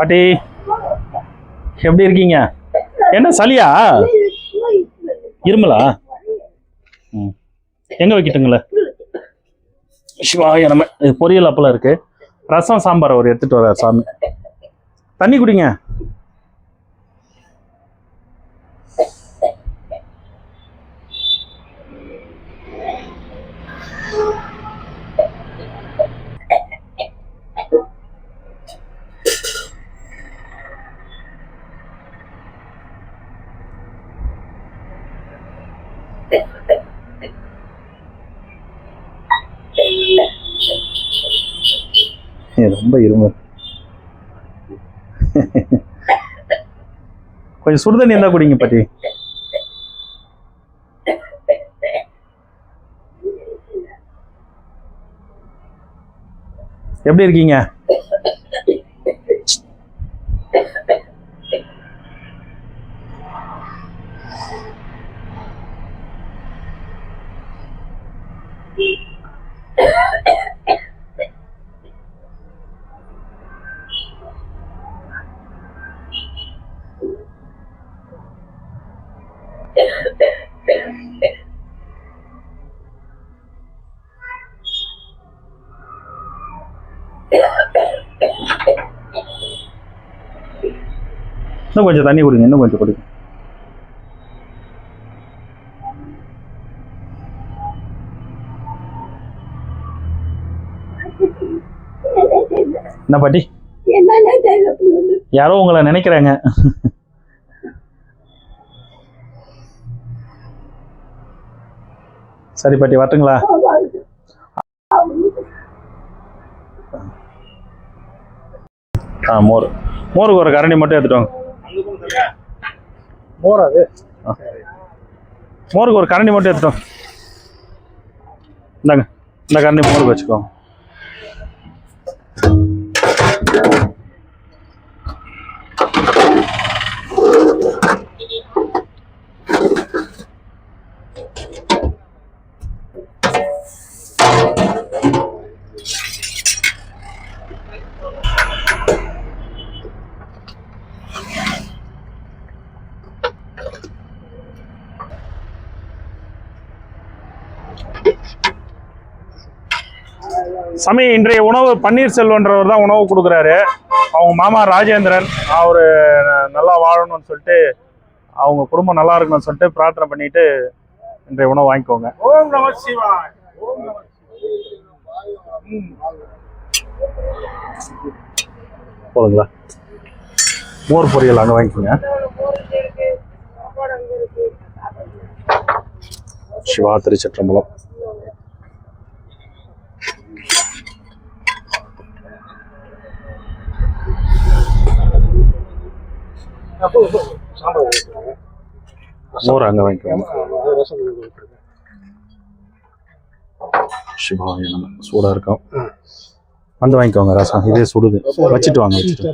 பாட்டி எப்படி இருக்கீங்க? என்ன சளியா? இருமலா? ம். எங்கே வைக்கட்டுங்களே? சிவாய நம்ம பொரியல் அப்பளம் இருக்கு. ரசம் சாம்பார் அவர் எடுத்துட்டு வர்றார் சாமி. தண்ணி குடிங்க. ரொம்ப இருமல் கொஞ்சம் சுடுதண்ணி இருந்தா குடிங்க பாட்டி. எப்படி இருக்கீங்க? இன்னும் கொஞ்சம் தண்ணி குடிங்க இன்னும் கொஞ்சம் குடிங்க. என்ன பாட்டி? யாரோ உங்களை நினைக்கிறாங்க. சரி பாட்டி வரட்டுங்களா? ஆ மோர். மோருக்கு ஒரு கரண்டி மட்டும் எடுத்துட்டு வாங்க. மோர் அது மோருக்கு ஒரு கரண்டி மட்டும் எடுத்துட்டு இந்தாங்க. இந்த கரண்டி மோருக்கு வச்சுக்கோங்க சாமி இன்றைய உணவு பன்னீர்செல்வன்றவர் தான் உணவு கொடுக்குறாரு. அவங்க மாமா ராஜேந்திரன் அவர் நல்லா வாழணும்னு சொல்லிட்டு அவங்க குடும்பம் நல்லா இருக்கணும்னு சொல்லிட்டு பிரார்த்தனை பண்ணிட்டு இன்றைய உணவு வாங்கிக்கோங்க. ஓம் நம சிவாய். ஓம் நம போதுங்களா மோர் பொரியல் அங்கே வாங்கிக்கோங்க. சிவா திருச்சிற்றம்பலம். மோர் அங்கே வாங்கிக்கோங்க. சிவாய நம்ம சூடாக இருக்கும். வந்து வாங்கிக்கோங்க ரசம் இதே சுடுது. வச்சுட்டு வாங்க வச்சுட்டு.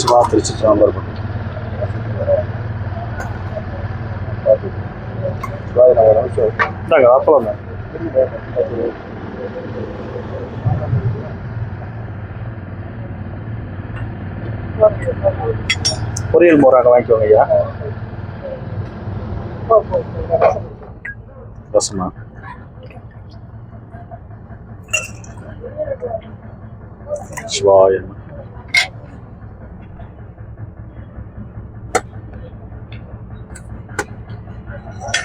சிவா திருச்சிற்றம்பலம் இந்தாங்க அப்பளம் தான் பொரியல் மோர் அங்கே வாங்கிக்கோங்க ஐயா ரசமா சிவாய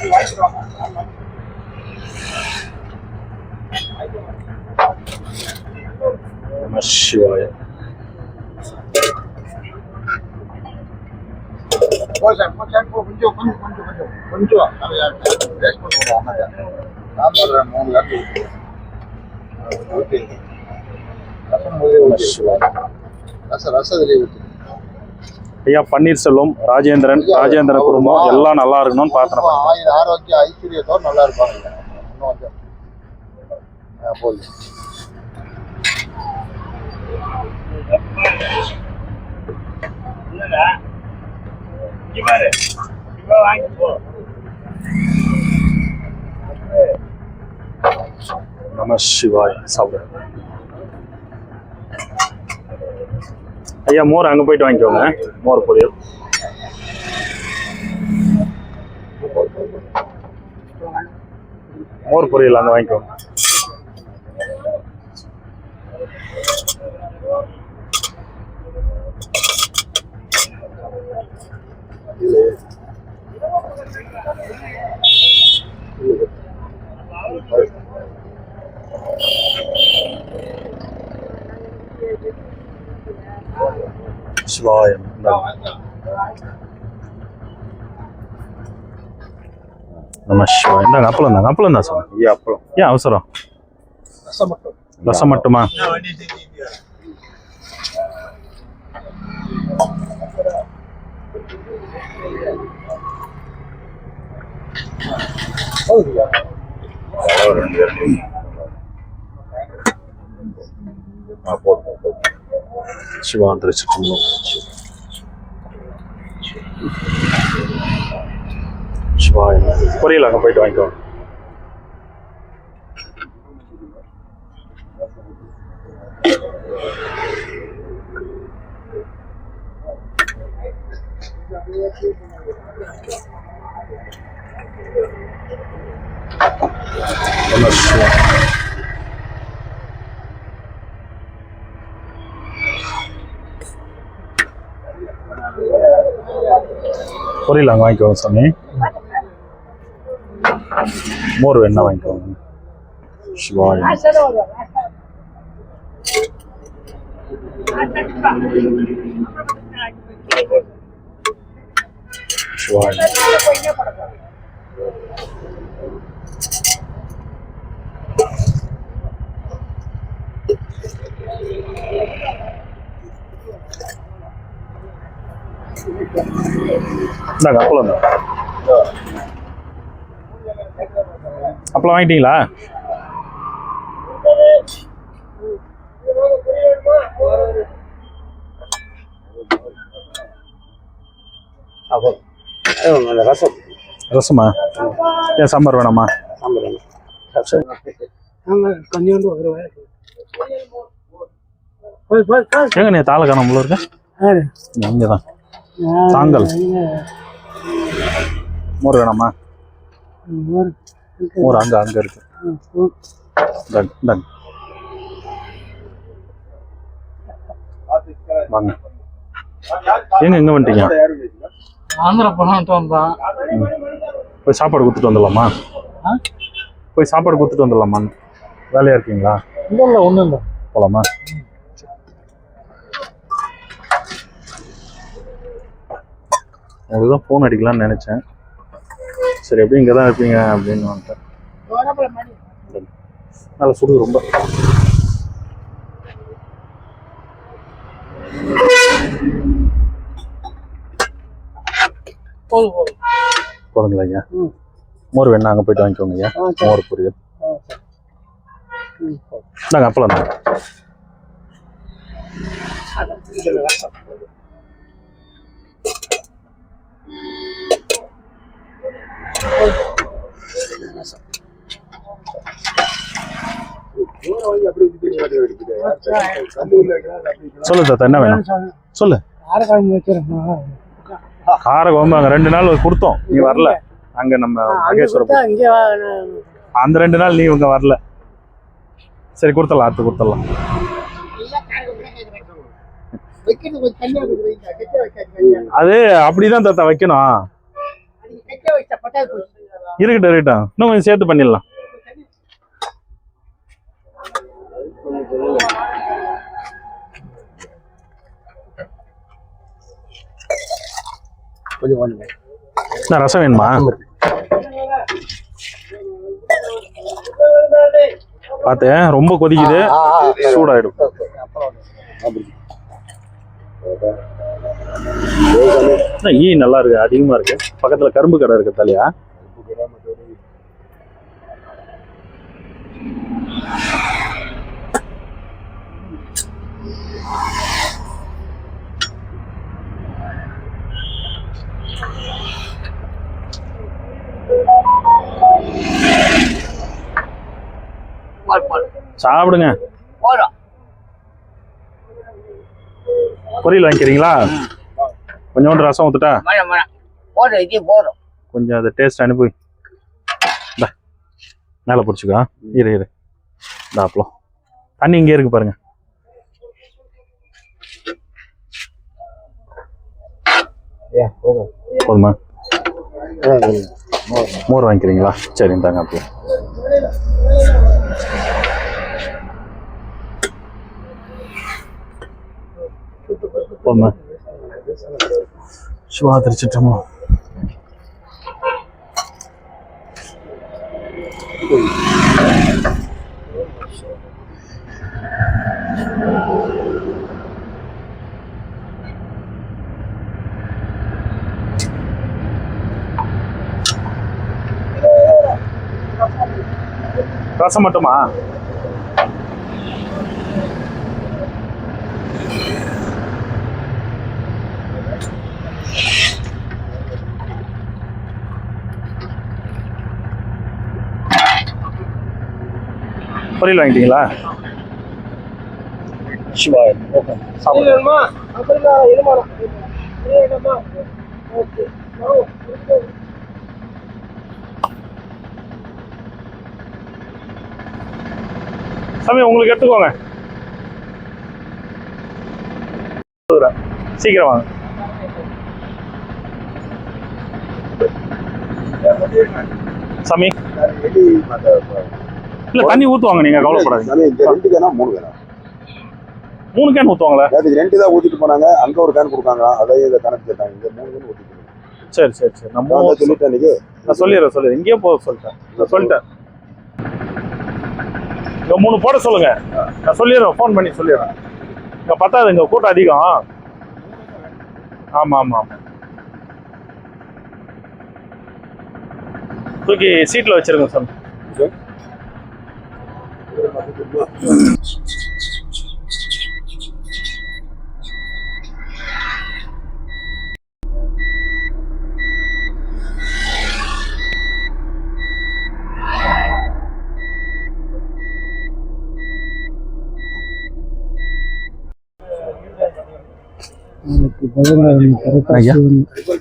நம. சிவாய கொஞ்சம் கொஞ்சம் கொஞ்சம் கொஞ்சம் கொஞ்சம் வேஸ்ட் பண்ணுவோம் சாம்பார் மூணு லாட்டு ஊற்றி ரசம் ரசம் ரசம் ஊற்றி ஐயா பன்னீர்செல்வம் ராஜேந்திரன் ராஜேந்திரன் குடும்பம் எல்லாம் நல்லா இருக்கணும்னு பிரார்த்தனை பண்ணுங்க ஆயிரம் ஆரோக்கிய ஐஸ்வர்யத்தோடு நல்லா இருப்பாங்க. நம சிவாய் சாப்பிடுறேன் ஐயா மோர் அங்கே போயிட்டு வாங்கிக்கோங்க. மோர் பொரியல். மோர் பொரியல் அங்கே வாங்கிக்கோங்க. சிவாயம் நம சிவாய் இந்தாங்க அப்பளம் தாங்க அப்பளம் தான் சார் ஐயா அப்புறம் ஏன் அவசரம்? ரசம் மட்டும்? ரசம் மட்டுமா போதுங்கய்யா ஆ போதும் போதும் சிவா திருச்சிற்றம்பலம் சிவாய் பொரியல் அங்கே போயிட்டு வாங்கிக்கோங்க நம சிவாய். பொரியல் அங்கே வாங்கிக்கோங்க சாமி. மோர் வேணா வாங்கிக்கோங்க. சிவாய். சிவாய். இந்தாங்க அப்பளம். தான் அப்பளம். வாங்கிட்டீங்களா ரசம். ரசமா? ஏன் சாம்பார் வேணாமா? சாம்பார் கொஞ்சோண்டு ஒரு ஏங்க நீ தாளை இருக்க? இங்கே தான் சாங்கல் மோர் வேணாமா? மோர் அங்கே அங்கே இருக்கு. வாங்க. ஏங்க எங்கே வந்துட்டீங்க ஆந்திரா போனான்ட்டு வந்தான் போய் சாப்பாடு கொடுத்துட்டு வந்துடலாமா? போய் சாப்பாடு கொடுத்துட்டு வந்துடலாமா வேலையா இருக்கீங்களா? இல்லை இல்லை ஒன்றும் இல்லை. போலாமா? உங்களுக்கு தான் ஃபோன் அடிக்கலாம்னு நினச்சேன். சரி எப்படி இங்கே தான் இருப்பீங்க அப்படின்னு வந்துட்டேன். நல்ல சுடு ரொம்ப. போதுங்களா ஐயா. மோர் வேணா அங்கே போயிட்டு வாங்கிக்கோங்க ஐயா. மோர் பொரியல். நாங்கள் அப்பளம். தாங்க சொல்லு தாத்தா என்ன வேணும்? சொல்லு. கார குழம்பு அங்கே ரெண்டு நாள் கொடுத்தோம். நீ வரல. அங்கே நம்ம மகேஸ்வரம் அந்த ரெண்டு நாள் நீ இவங்க வரல. சரி கொடுத்துடலாம். அடுத்து கொடுத்துடலாம். அது அப்படிதான் தாத்தா வைக்கணும். இருக்கட்டும் இருக்கட்டும். இன்னும் கொஞ்சம் சேர்த்து பண்ணிடலாம். என்ன ரசம் வேணுமா? பார்த்தேன் ரொம்ப கொதிக்குது. சூடாயிடும். ஈ நல்லா இருக்கு அதிகமா இருக்கு. பக்கத்துல கரும்பு கடை இருக்கு தலையா? சாப்பிடுங்க. பொரியல் வாங்கிக்கிறீங்களா? கொஞ்சோண்டு ரசம் ஊத்துட்டா? போதும் இது போதும் கொஞ்சம் அதை டேஸ்ட் அனுப்பி இந்தா மேலே பிடிச்சிக்கோ இரு இரு. இந்த அப்பளம். தண்ணி இங்கே இருக்கு பாருங்க. போதுமா. மோர் வாங்கிக்கிறீங்களா? சரி இந்தாங்க அப்போ போதுமா? சிவா திருச்சிட்டமோ ரசம் மட்டுமா? பொரியல் வாங்கிட்டீங்களா? சிவா சாப்பிடுங்க சாமி உங்களுக்கு எடுத்துக்கோங்க. சீக்கிரம் வாங்க. சாமி. இல்ல தண்ணி ஊத்துவாங்க நீங்க கவலைப்படாதீங்க. ரெண்டு கேனா மூணு கேனா. மூணு கேன் ஊத்துவாங்களா? அதுக்கு ரெண்டு தான் ஊத்திட்டு போனாங்க அங்க ஒரு கேன் கொடுக்காங்க அதையும் இதை கணக்கு கேட்டாங்க இங்க மூணு கேன் ஊத்திட்டு. சரி சரி சரி. நம்ம சொல்லிட்டேன் இன்னைக்கு. நான் சொல்லிடுறேன் சொல்லிடுறேன். இங்கேயே போக சொல்லிட்டேன். நான் சொல்லிட்டேன். இங்க மூணு போட சொல்லுங்க. நான் சொல்லிடுறேன் ஃபோன் பண்ணி சொல்லிடுறேன். இங்க பத்தாது இங்க கூட்டம் அதிகம். ஆமா ஆமா ஆமா. தூக்கி சீட்ல வச்சிருங்க சார்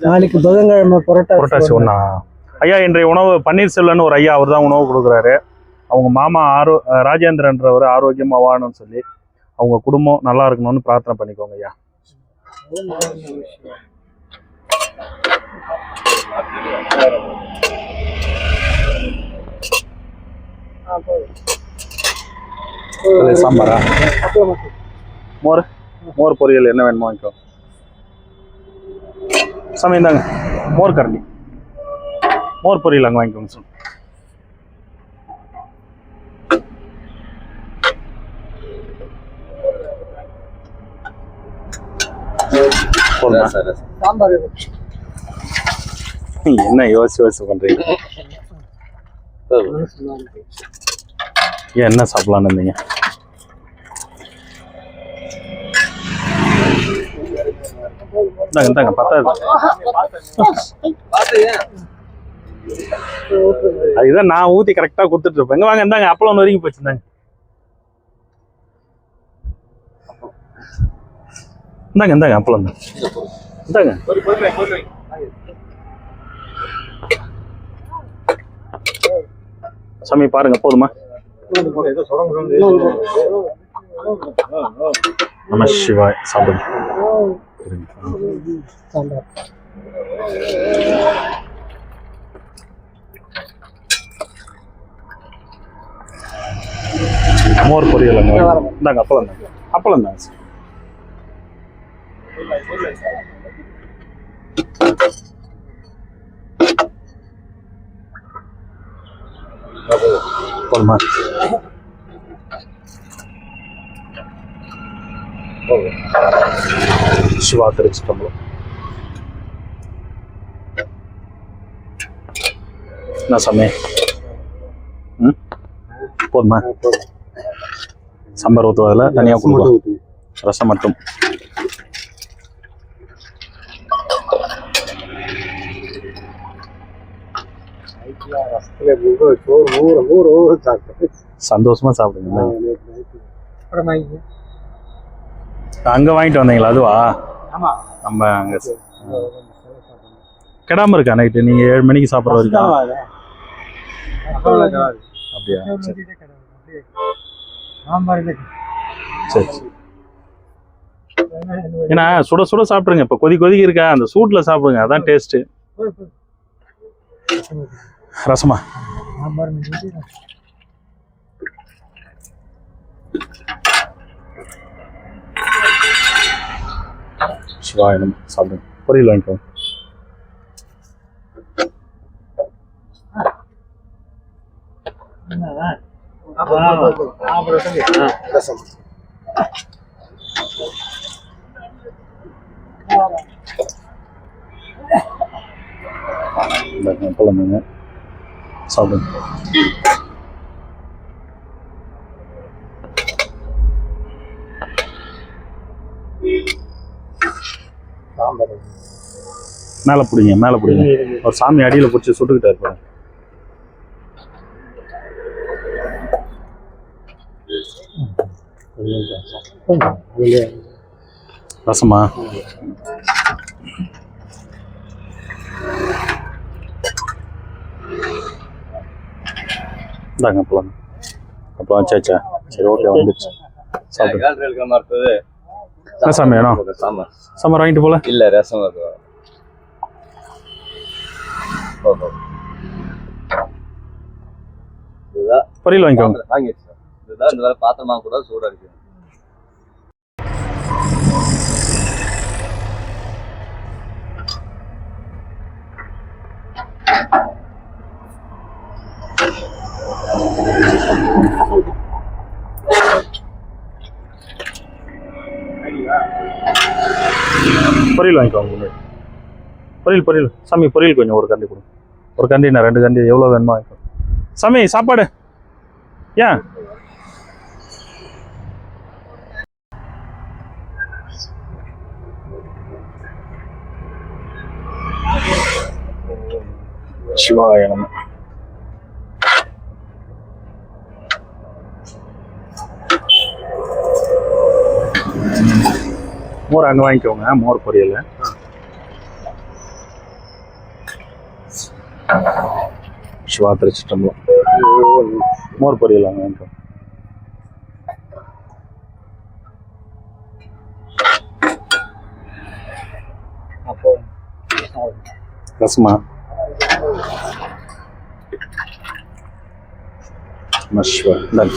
நாளைக்கு புதன்கிழமை புரட்டாசி ஒண்ணா ஐயா இன்றைய உணவு பன்னீர்செல்வன் ஒரு ஐயா அவர் தான் உணவு கொடுக்குறாரு. அவங்க மாமா ஆரோ ராஜேந்திரன்றவர் ஆரோக்கியமா வாழணும்னு சொல்லி அவங்க குடும்பம் நல்லா இருக்கணும்னு பிரார்த்தனை பண்ணிக்கோங்க ஐயா. சாம்பாரா? மோர் மோர் பொரியல் என்ன வேணுமோ வாங்கிக்கோ. சாமி இந்தாங்க மோர் கரண்டி. மோர் பொரியல் அங்கே வாங்கிக்கோங்க சார் போதுமா? சாம்பார் என்ன யோசிச்சு யோசிச்சு பண்றீங்க? என்ன சாப்பிடலான்னு இருந்தீங்க? இந்தாங்க இந்தாங்க பத்தாது அதுதான் நான் ஊத்தி கரெக்டா கொடுத்துட்டு இருப்பேன். வாங்க இந்தாங்க அப்பளம் வரைக்கும் போச்சுருந்தாங்க இந்தாங்க இந்தாங்க அப்பளம் தான் இந்தாங்க. சாமி பாருங்க போதுமா? நம சிவாய் சாப்பிடுங்க. மோர் பொரியல். இந்தாங்க அப்பளம் தாங்க அப்பளம் தாங்க சார் போதுமா சிவா திருச்சி கம்பளம் என்ன சமயம் ம் போதுமா சாம்பார் ஊற்றுவதில் தனியாக கொடுக்கும் ரசம் மட்டும் சாப்பிட்டேன். சந்தோஷமா சாப்பிடுங்க. அங்க வாங்கிட்டு வந்தீங்களா? அதுவா? ஆமா. நம்ம அங்க கெடாம இருக்கா நைட்டு? நீங்க ஏழு மணிக்கு சாப்பிட்ற வரைக்கும். அப்படியா? சரி. சரி சரி. ஏன்னா சுட சுட சாப்பிடுங்க. இப்ப கொதி கொதிக்க இருக்கா? அந்த சூட்ல சாப்பிடுங்க. அதான் டேஸ்ட் ரசமா? சிவாய நம்ம சாப்பிடுங்க பொரியல் வாங்கிக்கோ ரசம் குழம்புங்க சாப்பிடுங்க மேலே பிடிங்க மேலே பிடிங்க. ஒரு சாமி அடியில் பிடிச்சி சுட்டுக்கிட்டா பாருங்க. ரசமா? இந்தாங்க அப்பளம் அப்பளம் வச்சாச்சா சரி ஓகே வந்துடுச்சு சாப்பிடுங்க என்ன சாமி வேணும்? சாம்பார் சாம்பார். வாங்கிட்டு போல? இல்ல ரசம் பொரியல் வாங்கிக்கோங்க. வாங்கிடுச்சு இதுதான் இந்த வேலை பாத்திரமா கூட சூடா இருக்கு. பொரியல் வாங்கிக்கோங்க முன்னாடி பொரியல். பொரியல் சாமி பொரியல் கொஞ்சம் ஒரு கண்டி கொடுங்க. ஒரு கண்டி நான் ரெண்டு கண்டி எவ்வளோ வேணுமோ வாங்கிக்கோ. சாமி சாப்பாடு. ஏன்? சிவாய நம. மோர் அங்கே வாங்கிக்கோங்க மோர் பொரியல். சிவா திருச்சிட்டம்பலம் மோர் பொரியல் அங்கே வாங்கிக்கோ. அப்போ ரசமா? மஷ்வா இந்தாங்க.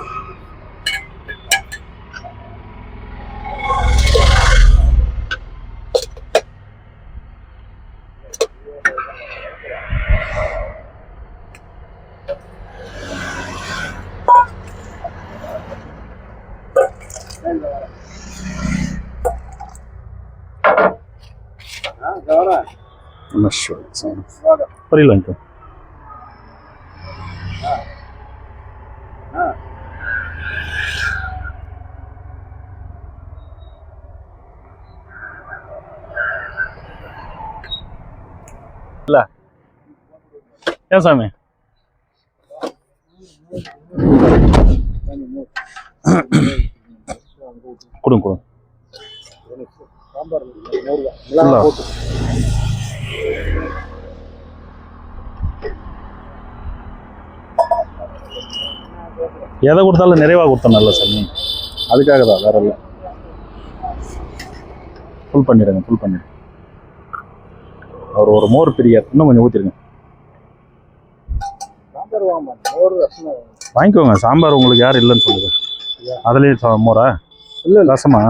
அது பொரியல் வாங்கிக்கோ நமஸ்கார் பொரியல் வாங்கிக்கோ இல்ல ஏன் சாமி கொடுங்க கொடுங்க எதை கொடுத்தாலும் நிறைவா கொடுத்தோம் நல்ல சாமி. அதுக்காக தான் வேற இல்லை. ஃபுல் பண்ணிடுங்க ஃபுல் பண்ணிடுங்க. அவர் ஒரு மோர் பிரியர் இன்னும் கொஞ்சம் ஊற்றிருங்க. வாங்கிக்கோங்க சாம்பார் உங்களுக்கு யார் இல்லைன்னு சொல்லுங்க. அதுலேயே மோரா? இல்ல ரசமா?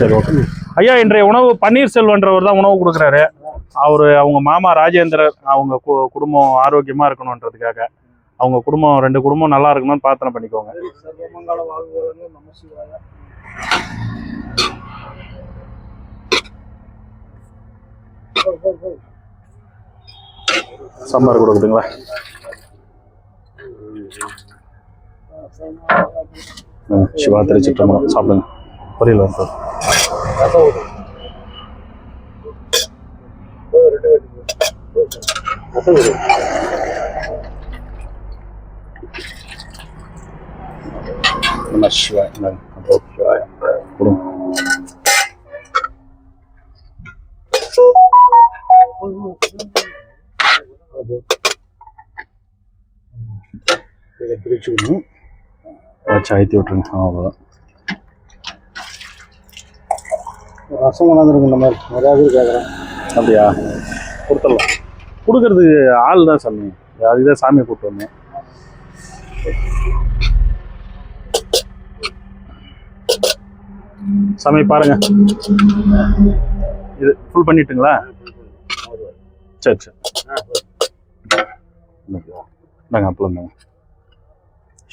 சரி ஓகே. ஐயா இன்றைய உணவு பன்னீர்செல்வன்றவர் தான் உணவு கொடுக்குறாரு. அவர் அவங்க மாமா ராஜேந்திரர் அவங்க கு- குடும்பம் ஆரோக்கியமாக இருக்கணுன்றதுக்காக. அவங்க குடும்பம் ரெண்டு குடும்பம் நல்லா இருக்கணும்னு பிரார்த்தனை பண்ணிக்கோங்க. சம்பார் கொடுக்குதுங்களா? ம், சிவா திருச்சிட்டம்பலம் சாப்பிடுங்க. புரியல சார். வச்சு அழுத்தி விட்ருங்க அவ்வளோதான் ரசம் கொண்டாந்துருங்க இந்த மாதிரி நிறையா பேர் கேட்குறேன் அப்படியா? கொடுத்துடலாம். கொடுக்கறதுக்கு ஆள் தான் சாமி. அதுக்கு தான் சாமியை கூப்பிட்டு வந்தேன். சாமி பாருங்க. இது ஃபுல் பண்ணிட்டுங்களா? சரி சரி. இந்தாங்க அப்பளம் தாங்க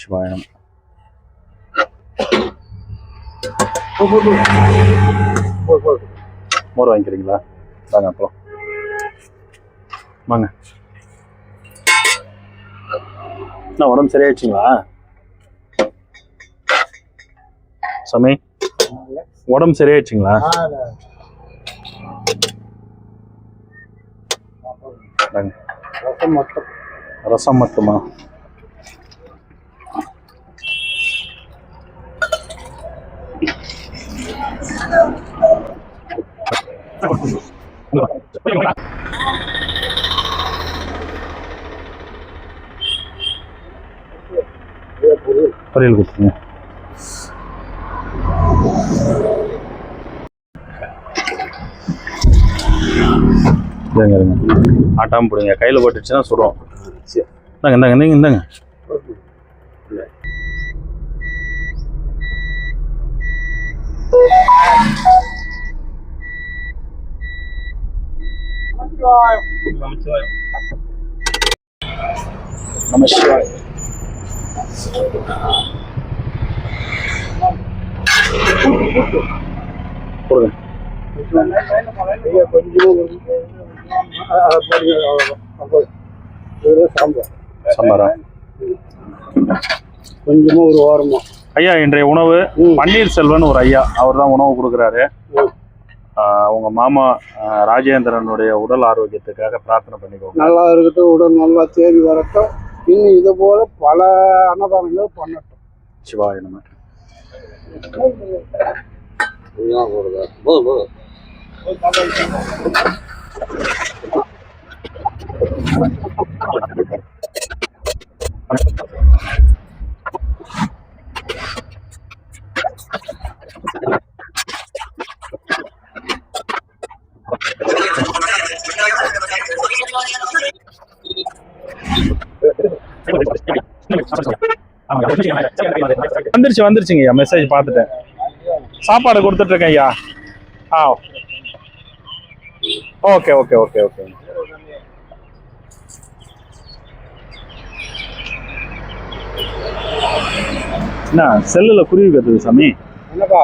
சிவாயனம் மோர் வாங்கிக்கிறீங்களா? தாங்க அப்பளம். வாங்க. என்ன உடம்பு சரியாயிடுச்சுங்களா? சாமி உடம்பு சரியாயிடுச்சுங்களா. ரசம் மட்டும். ரசம் மட்டுமா? பொரியல் கொடுத்துருங்க இருங்க ஆட்டாம போடுங்க. கையில் போட்டுச்சுன்னா சுடும். இந்தாங்க இந்தாங்க இந்தாங்க இந்தாங்க. நம சிவாய் கொடுங்க சாம்பார்? கொஞ்சமா ஒரு ஓரமா ஐயா இன்றைய உணவு பன்னீர் செல்வன் ஒரு ஐயா அவர் தான் உணவு கொடுக்குறாரு. அவங்க மாமா ராஜேந்திரனுடைய உடல் ஆரோக்கியத்துக்காக பிரார்த்தனை பண்ணிக்கோங்க. நல்லா இருக்கட்டும் உடல் நல்லா தேடி வரட்டும். இன்னும் இது போல பல அன்னதானங்கள் பண்ணட்டும். சிவாய நம. போதும் போதும் வந்துருச்சு வந்துருச்சுங்க ஐயா. மெசேஜ் பார்த்துட்டேன். சாப்பாடு கொடுத்துட்டு இருக்கேன் ஐயா. ஆ. Okay okay okay okay. என்ன செல்லுல குருவி கத்துது சாமி? என்னப்பா?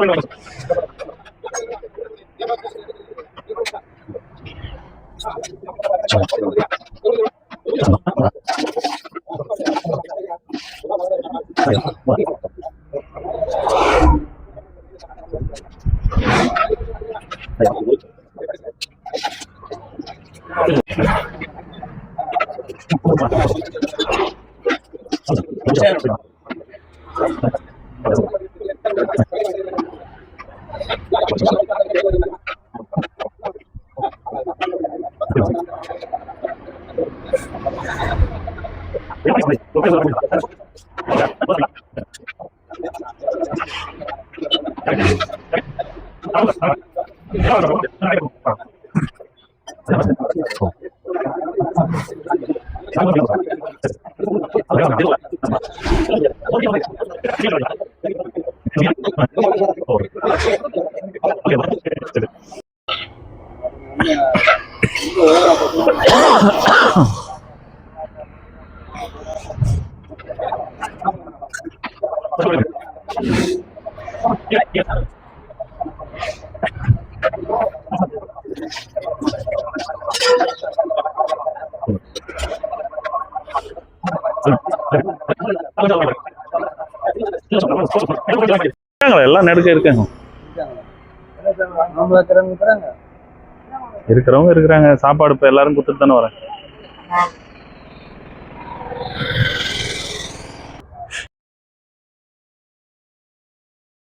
பண்ணுவோம் Thank you. போல பேர் இருக்காங்க. இருக்கிறவங்க இருக்கிறாங்க. சாப்பாடு இப்போ எல்லாரும் கொடுத்துட்டு தானே வரேன்